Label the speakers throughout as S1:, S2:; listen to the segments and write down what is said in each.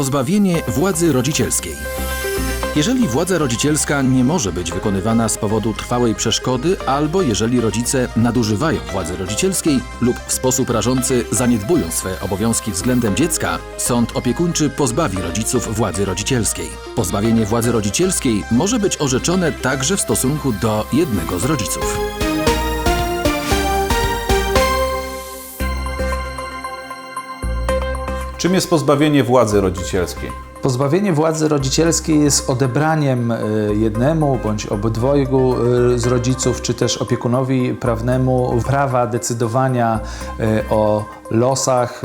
S1: Pozbawienie władzy rodzicielskiej. Jeżeli władza rodzicielska nie może być wykonywana z powodu trwałej przeszkody, albo jeżeli rodzice nadużywają władzy rodzicielskiej lub w sposób rażący zaniedbują swe obowiązki względem dziecka, sąd opiekuńczy pozbawi rodziców władzy rodzicielskiej. Pozbawienie władzy rodzicielskiej może być orzeczone także w stosunku do jednego z rodziców.
S2: Czym jest pozbawienie władzy rodzicielskiej?
S3: Pozbawienie władzy rodzicielskiej jest odebraniem e, jednemu bądź obydwojgu e, z rodziców, czy też opiekunowi prawnemu prawa decydowania e, o losach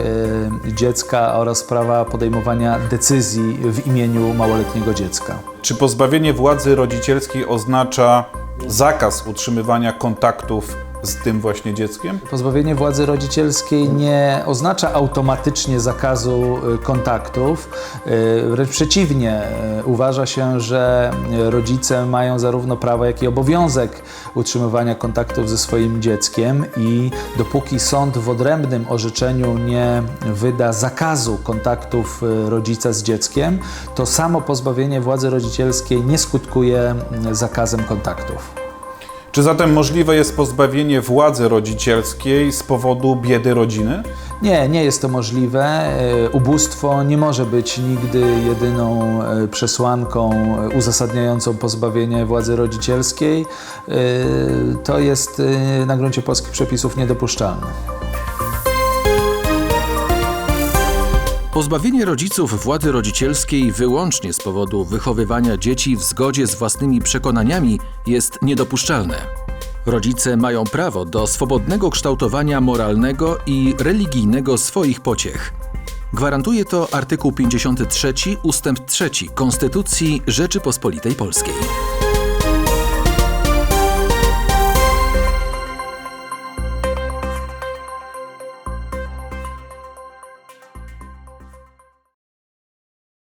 S3: dziecka oraz prawa podejmowania decyzji w imieniu małoletniego dziecka.
S2: Czy pozbawienie władzy rodzicielskiej oznacza zakaz utrzymywania kontaktów z tym właśnie dzieckiem?
S3: Pozbawienie władzy rodzicielskiej nie oznacza automatycznie zakazu y, kontaktów. Y, Wręcz przeciwnie, y, uważa się, że rodzice mają zarówno prawo, jak i obowiązek utrzymywania kontaktów ze swoim dzieckiem i dopóki sąd w odrębnym orzeczeniu nie wyda zakazu kontaktów rodzica z dzieckiem, to samo pozbawienie władzy rodzicielskiej nie skutkuje zakazem kontaktów.
S2: Czy zatem możliwe jest pozbawienie władzy rodzicielskiej z powodu biedy rodziny?
S3: Nie, nie jest to możliwe. E, Ubóstwo nie może być nigdy jedyną e, przesłanką e, uzasadniającą pozbawienie władzy rodzicielskiej. To jest na gruncie polskich przepisów niedopuszczalne.
S1: Pozbawienie rodziców władzy rodzicielskiej wyłącznie z powodu wychowywania dzieci w zgodzie z własnymi przekonaniami jest niedopuszczalne. Rodzice mają prawo do swobodnego kształtowania moralnego i religijnego swoich pociech. Gwarantuje to artykuł 53 ustęp 3 Konstytucji Rzeczypospolitej Polskiej.